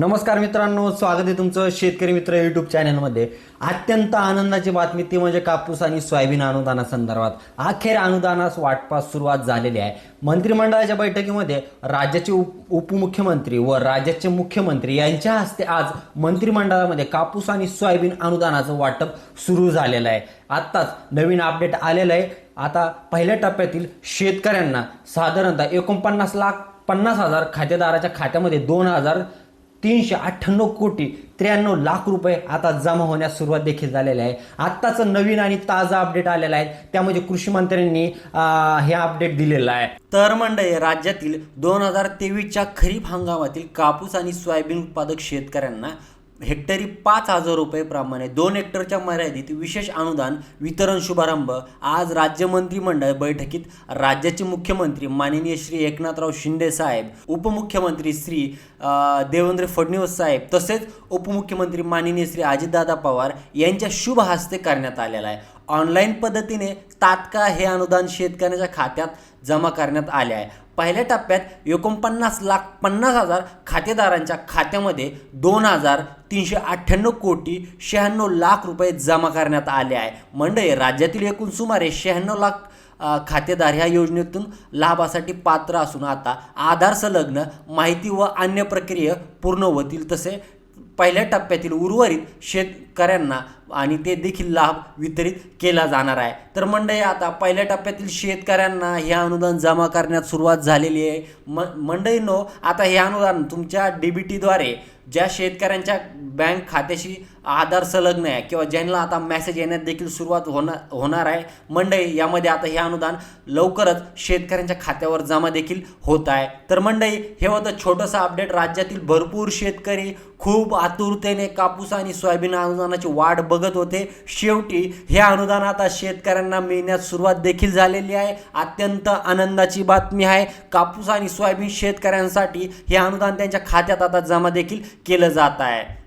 नमस्कार मित्रांनो स्वागत आहे तुमचं शेतकरी मित्र युट्यूब चॅनलमध्ये अत्यंत आनंदाची बातमी ती म्हणजे कापूस आणि सोयाबीन अनुदानासंदर्भात अखेर अनुदानास वाटपास सुरुवात झालेली आहे. मंत्रिमंडळाच्या बैठकीमध्ये राज्याचे उप उपमुख्यमंत्री व राज्याचे मुख्यमंत्री यांच्या हस्ते आज मंत्रिमंडळामध्ये कापूस आणि सोयाबीन अनुदानाचं वाटप सुरू झालेलं आहे. आत्ताच नवीन अपडेट आलेलं आहे. आता पहिल्या टप्प्यातील शेतकऱ्यांना साधारणतः एकोणपन्नास लाख पन्नास हजार खातेदाराच्या खात्यामध्ये दोन हजार तीनशे अठ्ठ्याण्णव कोटी त्र्याण्णव लाख रुपये आता जमा होण्यास सुरुवात देखील झालेली आहे. आत्ताचं नवीन आणि ताजा अपडेट आलेला आहे. त्यामध्ये कृषी मंत्र्यांनी हे अपडेट दिलेलं आहे. तर मंडळी राज्यातील दोन हजार तेवीसच्या खरीप हंगामातील कापूस आणि सोयाबीन उत्पादक शेतकऱ्यांना हेक्टरी पाच हजार रुपयेप्रमाणे दोन हेक्टरच्या मर्यादित विशेष अनुदान वितरण शुभारंभ आज राज्य मंत्रिमंडळ बैठकीत राज्याचे मुख्यमंत्री माननीय श्री एकनाथराव शिंदे साहेब उपमुख्यमंत्री श्री देवेंद्र फडणवीस साहेब तसेच उपमुख्यमंत्री माननीय श्री अजितदादा पवार यांच्या शुभ हस्ते करण्यात आलेला आहे. ऑनलाईन पद्धतीने तात्काळ हे अनुदान शेतकऱ्याच्या खात्यात जमा करण्यात आले आहे. पहिल्या टप्प्यात एकोणपन्नास लाख पन्नास हजार खातेदारांच्या खात्यामध्ये दोन हजार तीनशे अठ्ठ्याण्णव कोटी शहाण्णव लाख रुपये जमा करण्यात आले आहे. मंडळी राज्यातील एकूण सुमारे शहाण्णव लाख खातेदार ह्या योजनेतून लाभासाठी पात्र असून आता आधार संलग्न माहिती व अन्य प्रक्रिया पूर्ण होतील तसे पहिल्या टप्प्यातील उर्वरित शेतकऱ्यांना आणि ते देखील लाभ वितरित केला जाणार आहे. तर मंडळी आता पहिल्या टप्प्यातील शेतकऱ्यांना हे अनुदान जमा करण्यात सुरुवात झालेली आहे. म मंडळींनो आता हे अनुदान तुमच्या डी बी टीद्वारे ज्या शेतकऱ्यांच्या बँक खात्याशी आधार संलग्न आहे किंवा ज्यांना आता मेसेज येण्यात देखील सुरुवात होणार होणार आहे मंडई यामध्ये आता हे अनुदान लवकरच शेतकऱ्यांच्या खात्यावर जमा देखील होत आहे. तर मंडई हे होतं छोटंसं अपडेट. राज्यातील भरपूर शेतकरी खूप आतुरतेने कापूस आणि सोयाबीन अनुदानाची वाट बघत होते. शेवटी हे अनुदान आता शेतकऱ्यांना मिळण्यास सुरुवात देखील झालेली आहे. अत्यंत आनंदाची बातमी आहे. कापूस आणि सोयाबीन शेतकऱ्यांसाठी हे अनुदान त्यांच्या खात्यात आता जमा देखील केलं जात आहे.